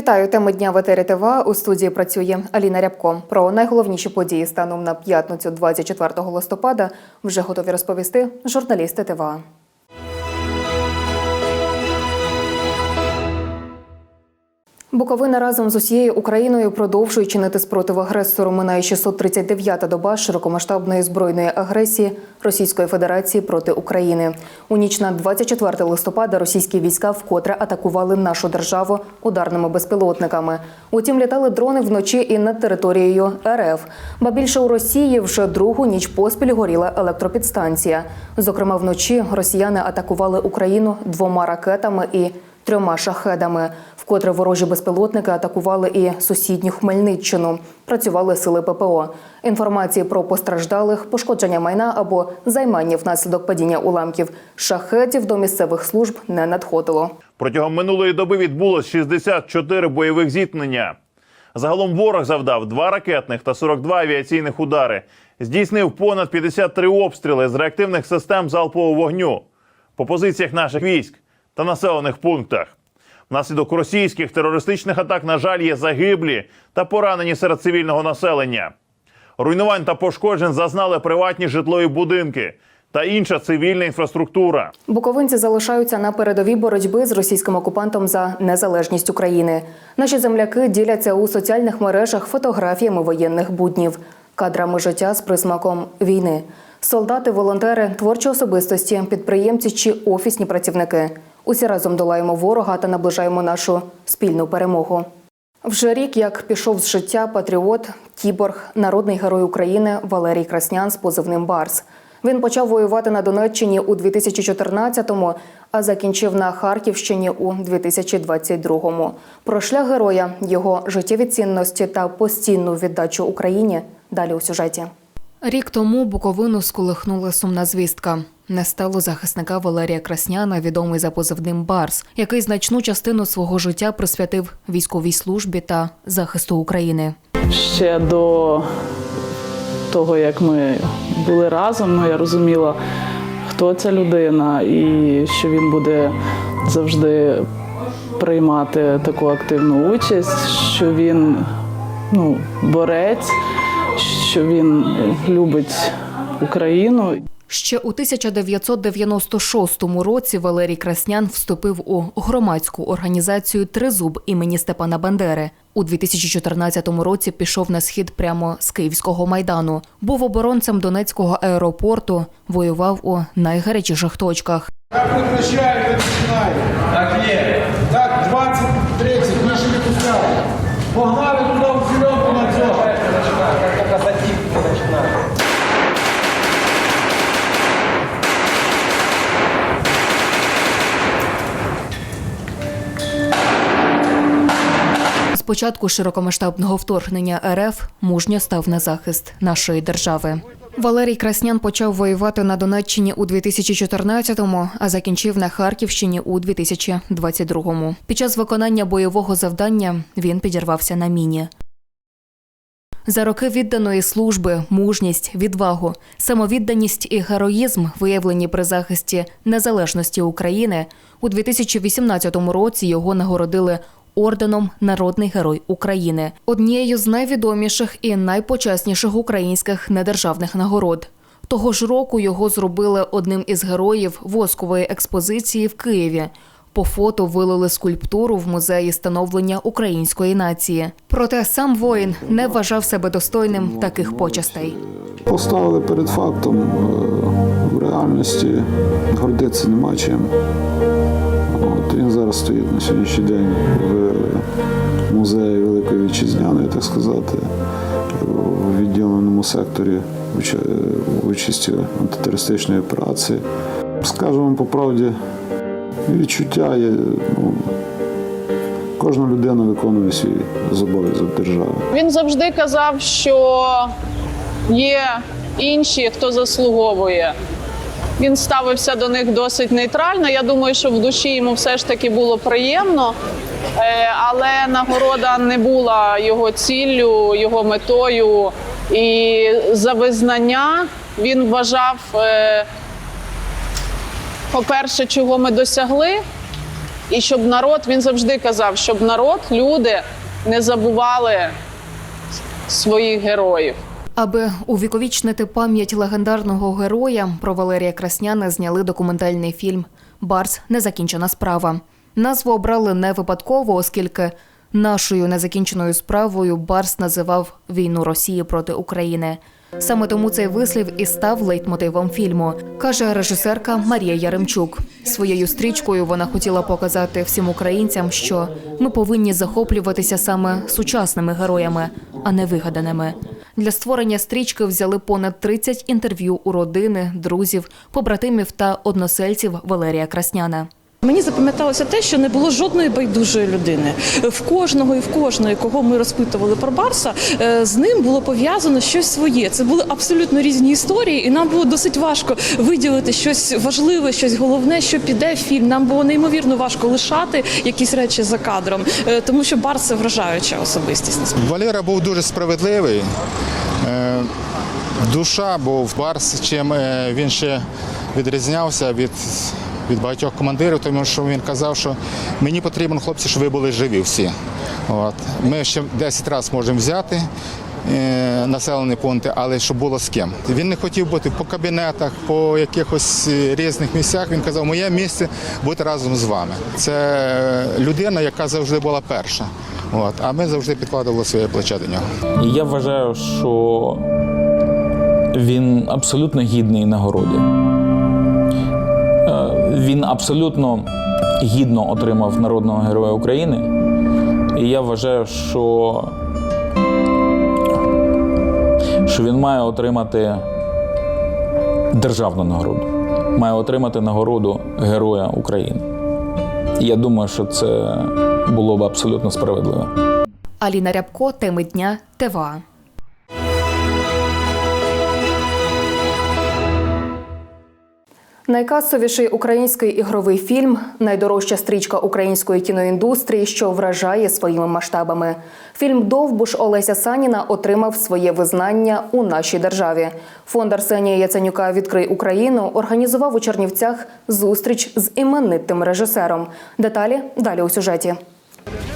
Вітаю теми дня в етері ТВА. У студії працює Аліна Рябко. Про найголовніші події станом на п'ятницю, 24 листопада, вже готові розповісти журналісти ТВА. Буковина разом з усією Україною продовжує чинити спротив агресору. Минає 639-та доба широкомасштабної збройної агресії Російської Федерації проти України. У ніч на 24 листопада російські війська вкотре атакували нашу державу ударними безпілотниками. Утім, літали дрони вночі і над територією РФ. Ба більше у Росії вже другу ніч поспіль горіла електропідстанція. Зокрема, вночі росіяни атакували Україну двома ракетами і трьома шахедами. Вкотре ворожі безпілотники атакували і сусідню Хмельниччину. Працювали сили ППО. Інформації про постраждалих, пошкодження майна або займання внаслідок падіння уламків шахетів до місцевих служб не надходило. Протягом минулої доби відбулось 64 бойових зіткнення. Загалом ворог завдав два ракетних та 42 авіаційних удари. Здійснив понад 53 обстріли з реактивних систем залпового вогню по позиціях наших військ та населених пунктах. Внаслідок російських терористичних атак, на жаль, є загиблі та поранені серед цивільного населення. Руйнувань та пошкоджень зазнали приватні житлові будинки та інша цивільна інфраструктура. Буковинці залишаються на передовій боротьби з російським окупантом за незалежність України. Наші земляки діляться у соціальних мережах фотографіями воєнних буднів, кадрами життя з присмаком війни. Солдати, волонтери, творчі особистості, підприємці чи офісні працівники. Усі разом долаємо ворога та наближаємо нашу спільну перемогу. Вже рік, як пішов з життя патріот, кіборг, народний герой України Валерій Краснян з позивним Барс. Він почав воювати на Донеччині у 2014-му, а закінчив на Харківщині у 2022-му. Про шлях героя, його життєві цінності та постійну віддачу Україні далі у сюжеті. Рік тому Буковину сколихнула сумна звістка. Не стало захисника Валерія Красняна, відомий за позивним Барс, який значну частину свого життя присвятив військовій службі та захисту України. ще до того, як ми були разом, ну, я розуміла, хто ця людина, і що він буде завжди приймати таку активну участь, що він ну, борець, що він любить Україну. Ще у 1996 році Валерій Краснян вступив у громадську організацію Тризуб імені Степана Бандери. У 2014 році пішов на схід прямо з Київського майдану. Був оборонцем Донецького аеропорту, воював у найгарячіших точках. Так начинали. Так є. Так, 20, 30, наші не пускали. Погнали початку широкомасштабного вторгнення РФ мужньо став на захист нашої держави. Валерій Краснян почав воювати на Донеччині у 2014-му, а закінчив на Харківщині у 2022-му. Під час виконання бойового завдання він підірвався на міні. За роки відданої служби, мужність, відвагу, самовідданість і героїзм, виявлені при захисті незалежності України, у 2018 році його нагородили орденом Народний герой України, однією з найвідоміших і найпочесніших українських недержавних нагород. Того ж року його зробили одним із героїв воскової експозиції в Києві. По фото вилили скульптуру в музеї становлення української нації. Проте сам воїн не вважав себе достойним таких почестей. Поставили перед фактом е, в реальності гордитися нема чим. Зараз стоїть на сьогоднішній день в музеї Великої Вітчизняної, так сказати, в відділеному секторі участі антитерористичної операції. Скажу вам по правді, відчуття є. Ну, кожна людина виконує свій зобов'язок держави. Він завжди казав, що є інші, хто заслуговує. Він ставився до них досить нейтрально. Я думаю, що в душі йому все ж таки було приємно, Е, але нагорода не була його ціллю, його метою. І за визнання він вважав, е, по-перше, чого ми досягли, І щоб народ, він завжди казав, щоб народ, люди не забували своїх героїв. Аби увіковічнити пам'ять легендарного героя, про Валерія Красняна зняли документальний фільм Барс незакінчена справа. Назву обрали не випадково, оскільки нашою незакінченою справою Барс називав війну Росії проти України. Саме тому цей вислів і став лейтмотивом фільму, каже режисерка Марія Яремчук. Своєю стрічкою вона хотіла показати всім українцям, що ми повинні захоплюватися саме сучасними героями, а не вигаданими. Для створення стрічки взяли понад 30 інтерв'ю у родини, друзів, побратимів та односельців Валерія Красняна. Мені запам'яталося те, що не було жодної байдужої людини. В кожного і в кожної, кого ми розпитували про Барса, е, з ним було пов'язано щось своє. Це були абсолютно різні історії, і нам було досить важко виділити щось важливе, щось головне, що піде в фільм. Нам було неймовірно важко лишати якісь речі за кадром, е, тому що Барс це вражаюча особистість. Валера був дуже справедливий. Е, Душа був Барс, чим він ще відрізнявся від, від багатьох командирів, тому що він казав, що мені потрібно, хлопці, щоб ви були живі всі. От. Ми ще 10 разів можемо взяти е, населені пункти, але щоб було з ким. Він не хотів бути по кабінетах, по якихось е, різних місцях. Він казав, моє місце бути разом з вами. Це е, людина, яка завжди була перша. От. А ми завжди підкладали своє плече до нього. Я вважаю, що він абсолютно гідний нагороди. Він абсолютно гідно отримав Народного Героя України. І я вважаю, що, що він має отримати державну нагороду, має отримати нагороду Героя України. І я думаю, що це було б абсолютно справедливо. Аліна Рябко, теми дня, ТВА. Найкасовіший український ігровий фільм найдорожча стрічка української кіноіндустрії, що вражає своїми масштабами. Фільм Довбуш Олеся Саніна отримав своє визнання у нашій державі. Фонд Арсенія Яценюка Відкрий Україну організував у Чернівцях зустріч з іменитим режисером. Деталі далі у сюжеті.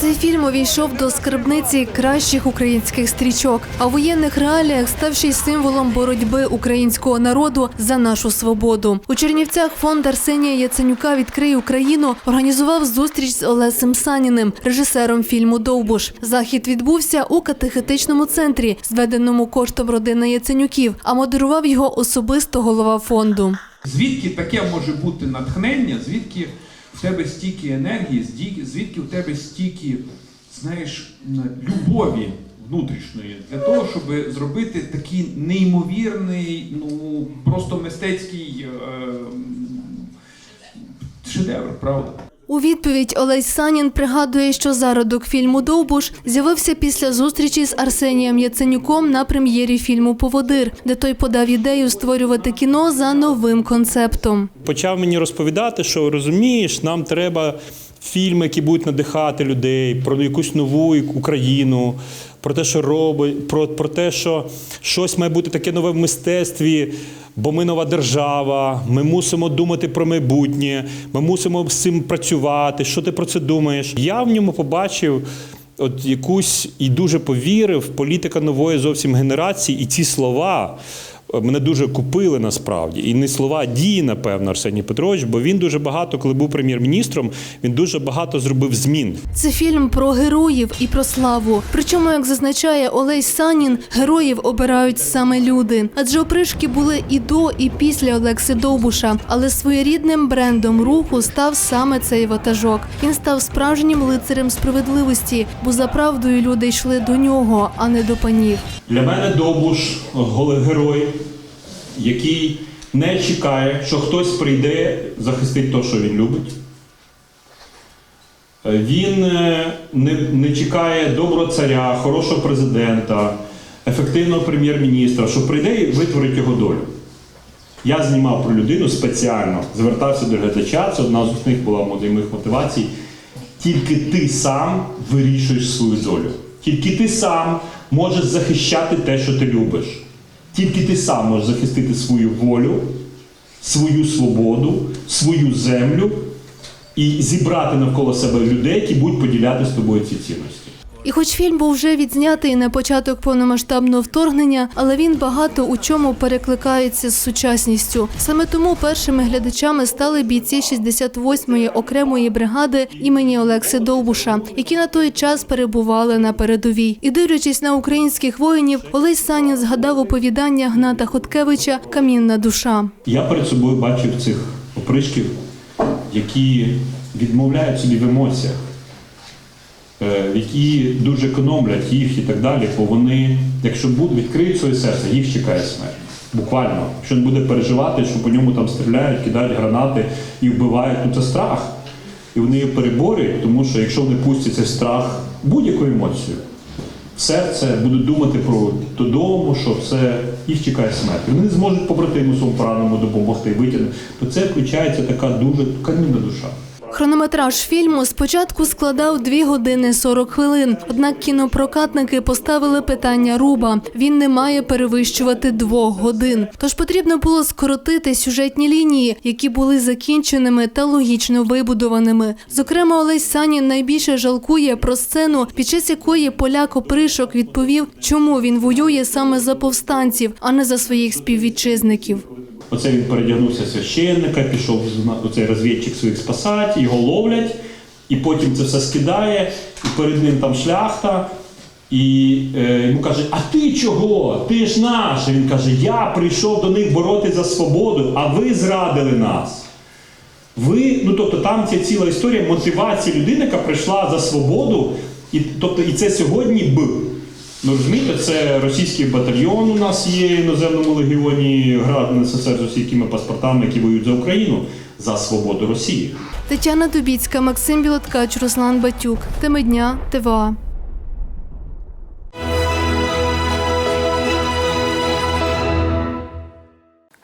Цей фільм увійшов до скарбниці кращих українських стрічок, а в воєнних реаліях ставши й символом боротьби українського народу за нашу свободу. У Чернівцях фонд Арсенія Яценюка Відкрий Україну організував зустріч з Олесем Саніним, режисером фільму Довбуш. Захід відбувся у катехетичному центрі, зведеному коштом родини Яценюків, а модерував його особисто голова фонду. Звідки таке може бути натхнення, звідки в тебе стільки енергії, звідки- у тебе стільки, знаєш, любові внутрішньої для того, щоб зробити такий неймовірний, ну просто мистецький е, шедевр, правда? У відповідь Олесь Санін пригадує, що зародок фільму Довбуш з'явився після зустрічі з Арсенієм Яценюком на прем'єрі фільму Поводир, де той подав ідею створювати кіно за новим концептом. почав мені розповідати, що розумієш, нам треба фільми, які будуть надихати людей про якусь нову Україну, про те, що робить, про, про те, що щось має бути таке нове в мистецтві. Бо ми нова держава, ми мусимо думати про майбутнє, ми мусимо з цим працювати. Що ти про це думаєш? Я в ньому побачив от якусь і дуже повірив політика нової зовсім генерації, і ці слова мене дуже купили насправді. І не слова а дії, напевно, Арсеній Петрович, бо він дуже багато, коли був прем'єр-міністром, він дуже багато зробив змін. Це фільм про героїв і про славу. Причому, як зазначає Олесь Санін, героїв обирають саме люди. Адже опришки були і до, і після Олекси Довбуша. Але своєрідним брендом руху став саме цей ватажок. Він став справжнім лицарем справедливості, бо за правдою люди йшли до нього, а не до панів. Для мене Довбуш голий герой, який не чекає, що хтось прийде захистить те, що він любить. Е, Він е, не, не чекає доброго царя, хорошого президента, ефективного прем'єр-міністра, що прийде і витворить його долю. Я знімав про людину спеціально, звертався до глядача, це одна з основних була моїх мотивацій. Тільки ти сам вирішуєш свою долю. Тільки ти сам можеш захищати те, що ти любиш. Тільки ти сам можеш захистити свою волю, свою свободу, свою землю і зібрати навколо себе людей, які будуть поділяти з тобою ці цінності. І хоч фільм був вже відзнятий на початок повномасштабного вторгнення, але він багато у чому перекликається з сучасністю. Саме тому першими глядачами стали бійці 68-ї окремої бригади імені Олекси Довбуша, які на той час перебували на передовій. І дивлячись на українських воїнів, Олесь Санін згадав оповідання Гната Хоткевича Камінна душа. Я перед собою бачив цих опришків, які відмовляють собі в емоціях, які дуже економлять їх і так далі, бо вони, якщо будуть відкриють своє серце, їх чекає смерть. Буквально. Якщо він буде переживати, що по ньому там стріляють, кидають гранати і вбивають, то це страх. І вони переборюють, тому що якщо вони пустять цей страх будь-яку емоцію, серце будуть думати про додому, що все їх чекає смерть. Вони не зможуть побратиму своєму пораненому допомогти витягнути. То це включається така дуже камінна душа. Хронометраж фільму спочатку складав 2 години 40 хвилин. Однак кінопрокатники поставили питання руба. Він не має перевищувати двох годин. Тож потрібно було скоротити сюжетні лінії, які були закінченими та логічно вибудованими. Зокрема, Олесь Санін найбільше жалкує про сцену, під час якої поляк опришок відповів, чому він воює саме за повстанців, а не за своїх співвітчизників. Оце він передягнувся священника, пішов оцей розвідчик своїх спасати, його ловлять, і потім це все скидає, і перед ним там шляхта. І е, йому каже: А ти чого? Ти ж наш. І він каже: Я прийшов до них боротися за свободу, а ви зрадили нас. Ви, ну тобто там ця ціла історія мотивації людини, яка прийшла за свободу, і тобто і це сьогодні б. Ну розумієте, це російський батальйон у нас є в іноземному легіоні град СССР з російськими паспортами, які воюють за Україну за свободу Росії. Тетяна Дубіцька, Максим Білоткач, Руслан Батюк. Теми дня ТВА.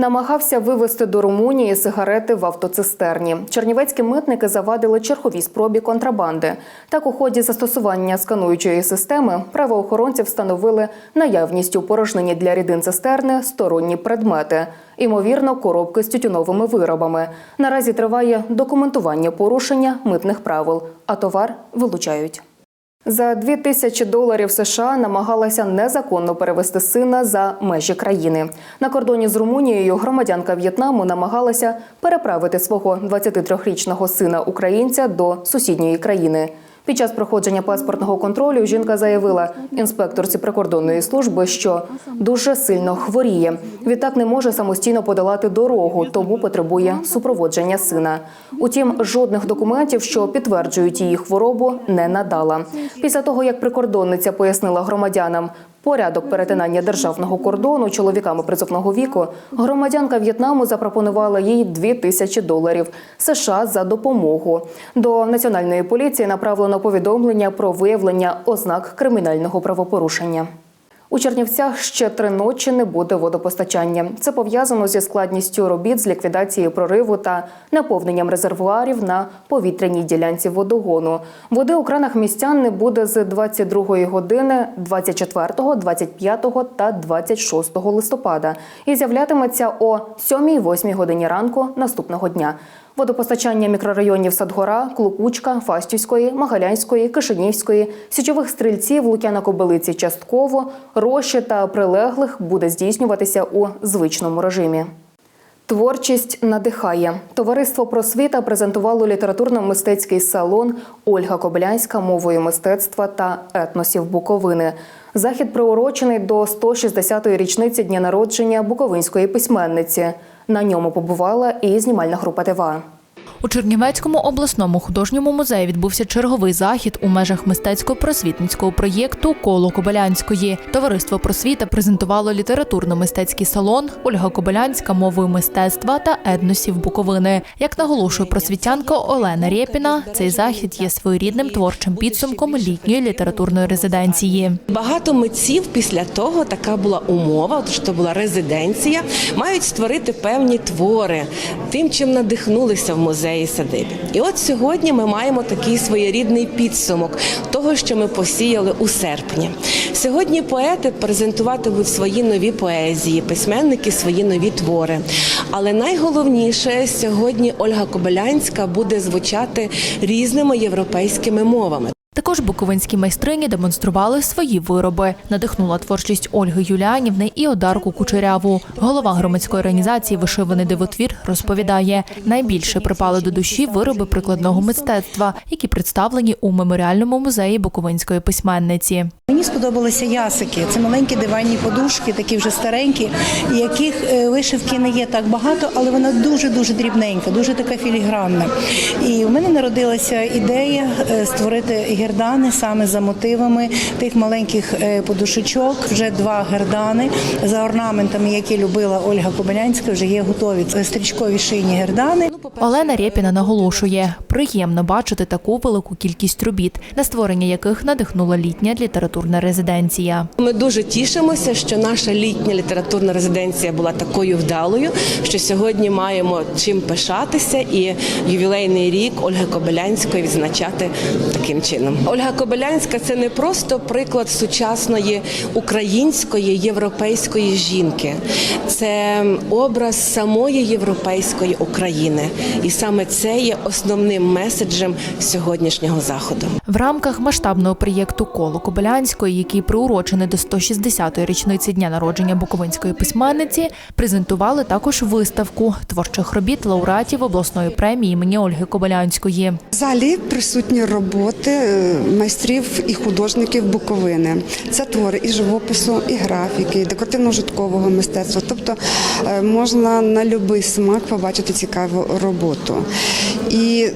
Намагався вивезти до Румунії сигарети в автоцистерні. Чернівецькі митники завадили черговій спробі контрабанди. Так, у ході застосування скануючої системи правоохоронці встановили наявність у порожнині для рідин цистерни сторонні предмети, ймовірно, коробки з тютюновими виробами. Наразі триває документування порушення митних правил, а товар вилучають. За 2 тисячі доларів США намагалася незаконно перевести сина за межі країни. На кордоні з Румунією громадянка В'єтнаму намагалася переправити свого 23-річного сина українця до сусідньої країни. Під час проходження паспортного контролю жінка заявила інспекторці прикордонної служби, що дуже сильно хворіє. Відтак не може самостійно подолати дорогу, тому потребує супроводження сина. Утім, жодних документів, що підтверджують її хворобу, не надала. Після того, як прикордонниця пояснила громадянам порядок перетинання державного кордону чоловіками призовного віку, громадянка В'єтнаму запропонувала їй 2 тисячі доларів США за допомогу. До національної поліції направлено повідомлення про виявлення ознак кримінального правопорушення. У Чернівцях ще три ночі не буде водопостачання. Це пов'язано зі складністю робіт з ліквідації прориву та наповненням резервуарів на повітряній ділянці водогону. Води у кранах містян не буде з 22 години 24, 25 та 26 листопада і з'являтиметься о 7-8 годині ранку наступного дня. Водопостачання мікрорайонів Садгора, Клукучка, Фастівської, Магалянської, Кишинівської, Січових стрільців, Лук'яна-Кобилиці частково, Рощі та прилеглих буде здійснюватися у звичному режимі. Творчість надихає. Товариство просвіта презентувало літературно-мистецький салон Ольга Кобилянська мовою мистецтва та етносів Буковини. Захід приурочений до 160-ї річниці дня народження буковинської письменниці. На ньому побувала і знімальна група ТВА. У Чернівецькому обласному художньому музеї відбувся черговий захід у межах мистецько-просвітницького проєкту Коло Кобилянської. Товариство просвіта презентувало літературно-мистецький салон Ольга Кобилянська мовою мистецтва та етносів Буковини. Як наголошує просвітянка Олена Рєпіна, цей захід є своєрідним творчим підсумком літньої літературної резиденції. Багато митців після того така була умова, що була резиденція, мають створити певні твори тим, чим надихнулися в музеї. Музеї садибі. І от сьогодні ми маємо такий своєрідний підсумок того, що ми посіяли у серпні. Сьогодні поети презентуватимуть свої нові поезії, письменники свої нові твори. Але найголовніше сьогодні Ольга Кобилянська буде звучати різними європейськими мовами. Також буковинські майстрині демонстрували свої вироби. Надихнула творчість Ольги Юліанівни і Одарку Кучеряву. Голова громадської організації Вишиваний дивотвір розповідає, найбільше припали до душі вироби прикладного мистецтва, які представлені у меморіальному музеї Буковинської письменниці. Мені сподобалися ясики. Це маленькі диванні подушки, такі вже старенькі, яких е, вишивки не є так багато, але вона дуже дуже дрібненька, дуже така філігранна. І в мене народилася ідея е, створити гердани саме за мотивами тих маленьких е, подушечок. Вже два гердани за орнаментами, які любила Ольга Кобилянська, вже є готові. Стрічкові шийні гердани. Олена Рєпіна наголошує, приємно бачити таку велику кількість робіт, на створення яких надихнула літня літературна резиденція. Ми дуже тішимося, що наша літня літературна резиденція була такою вдалою, що сьогодні маємо чим пишатися, і ювілейний рік Ольги Кобилянської відзначати таким чином. Ольга Кобилянська це не просто приклад сучасної української європейської жінки, це образ самої європейської України, і саме це є основним меседжем сьогоднішнього заходу. В рамках масштабного проєкту Коло Кобилянської, який приурочений до 160-ї річниці дня народження буковинської письменниці, презентували також виставку творчих робіт лауреатів обласної премії імені Ольги Кобилянської. В залі присутні роботи е, майстрів і художників Буковини. Це твори і живопису, і графіки, і декоративно-житкового мистецтва. Тобто е, можна на будь-який смак побачити цікаву роботу. І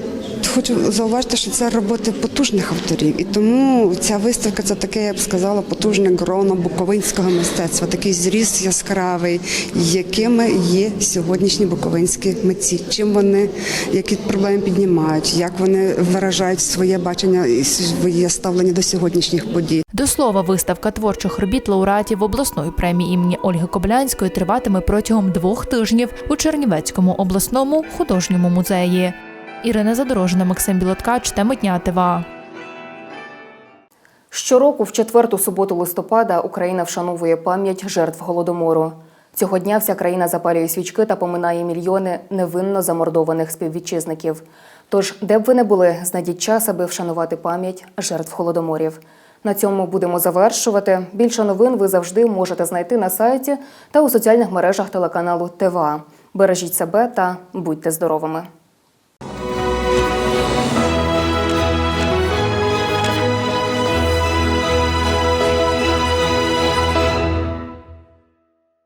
Хочу зауважити, що це роботи потужних авторів, і тому ця виставка це таке, я б сказала, потужне гроно буковинського мистецтва, такий зріз яскравий, якими є сьогоднішні буковинські митці. Чим вони які проблеми піднімають, як вони виражають своє бачення і своє ставлення до сьогоднішніх подій. До слова, виставка творчих робіт лауреатів обласної премії імені Ольги Кобилянської триватиме протягом двох тижнів у Чернівецькому обласному художньому музеї. Ірина Задорожна, Максим Білоткач, теми дня ТВА. Щороку, в четверту суботу листопада, Україна вшановує пам'ять жертв голодомору. Цього дня вся країна запалює свічки та поминає мільйони невинно замордованих співвітчизників. Тож, де б ви не були, знайдіть час, аби вшанувати пам'ять жертв голодоморів. На цьому будемо завершувати. Більше новин ви завжди можете знайти на сайті та у соціальних мережах телеканалу ТВА. Бережіть себе та будьте здоровими.